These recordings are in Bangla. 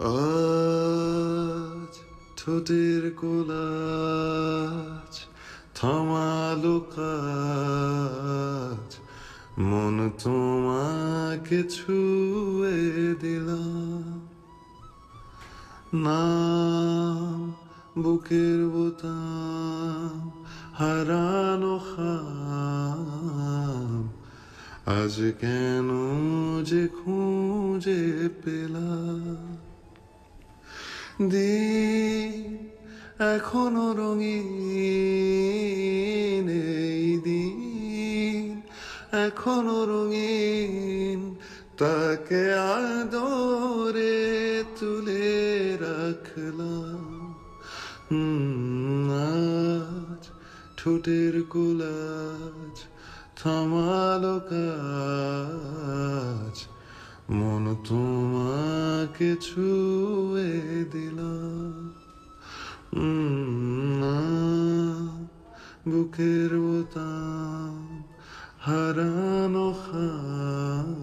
আজ ঠোঁটের কোলাজ, থামালো কাজ। মন তোমাকে ছুঁয়ে দিলাম। নাম বুকের বোতাম, হারানো খাম। আজ কেন যে খুঁজে পেলাম? দিন, এখনও রঙিন এই দিন, এখনও রঙিন, তাকে আদরে তুলে রাখলাম। আজ ঠোঁটের কোলাজ থামালো কাজ, মন তোমাকে ছুঁয়ে দিল বুকের বোতাম হারানো খাম।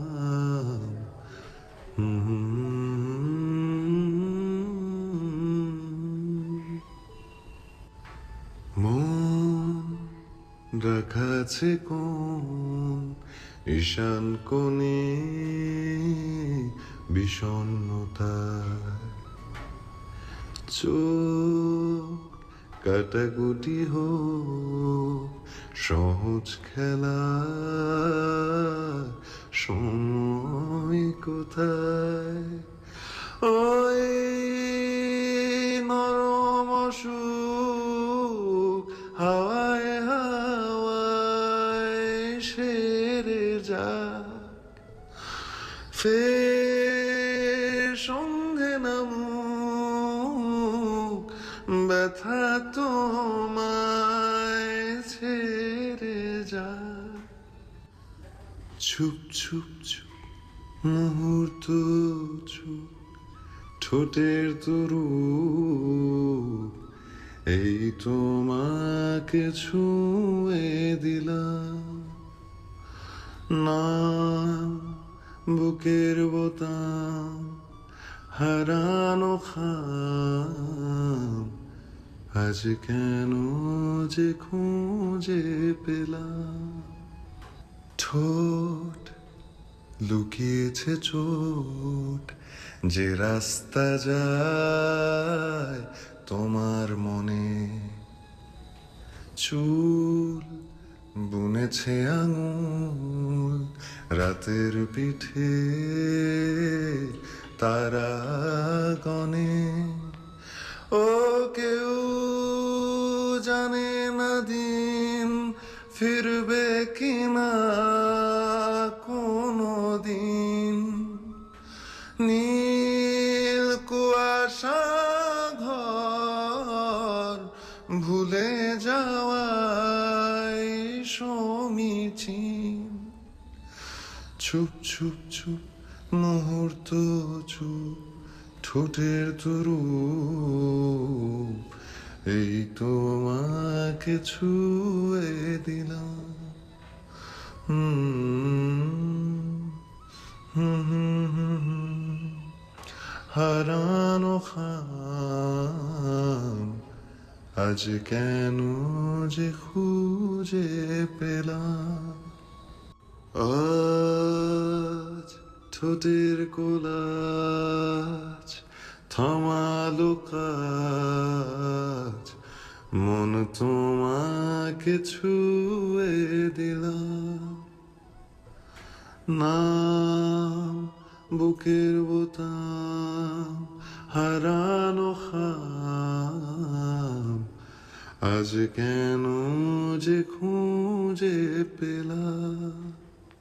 রাখাছে কোন ঈশান কোণে বিষণ্ণতায় চোখ কাটাকুটি হো সহজ খেলা সময় কোথায়? সেরে যাক। ফের সঙ্গে নামুক, ব্যথা তোমায় ছেড়ে যা ছুপ ছুপ ছুপ, মুহূর্ত, ছুপ, ঠোঁটের তরু এই তোমাকে ছুঁয়ে দিলাম। নাম বুকের বোতাম হারানো খাম। আজ কেন যে খুঁজে পেলাম? ঠোঁট লুকিয়েছে চোট যে রাস্তা যায় তোমার মনে। চুল বুনেছে আঙুল রাতের পিঠে তারা গনে ও কেউ জানে না দিন ফিরবে কিনা কোনো দিন। নীল কুয়াশা ঘর ভুলে যাওয়াই সমীচীন। চুপ চুপ চুপ, মুহূর্ত চুপ, ঠোঁটের তরু এই তোমাকে ছুঁয়ে দিলাম। হারানো খাম, আজ কেন যে খুঁজে পেলাম? আজ ঠোঁটের কোলাজ, থামালো কাজ। মন তোমাকে ছুঁয়ে দিলাম। নাম বুকের বোতাম, হারানো খাম। আজ কেন যে খুঁজে পেলাম?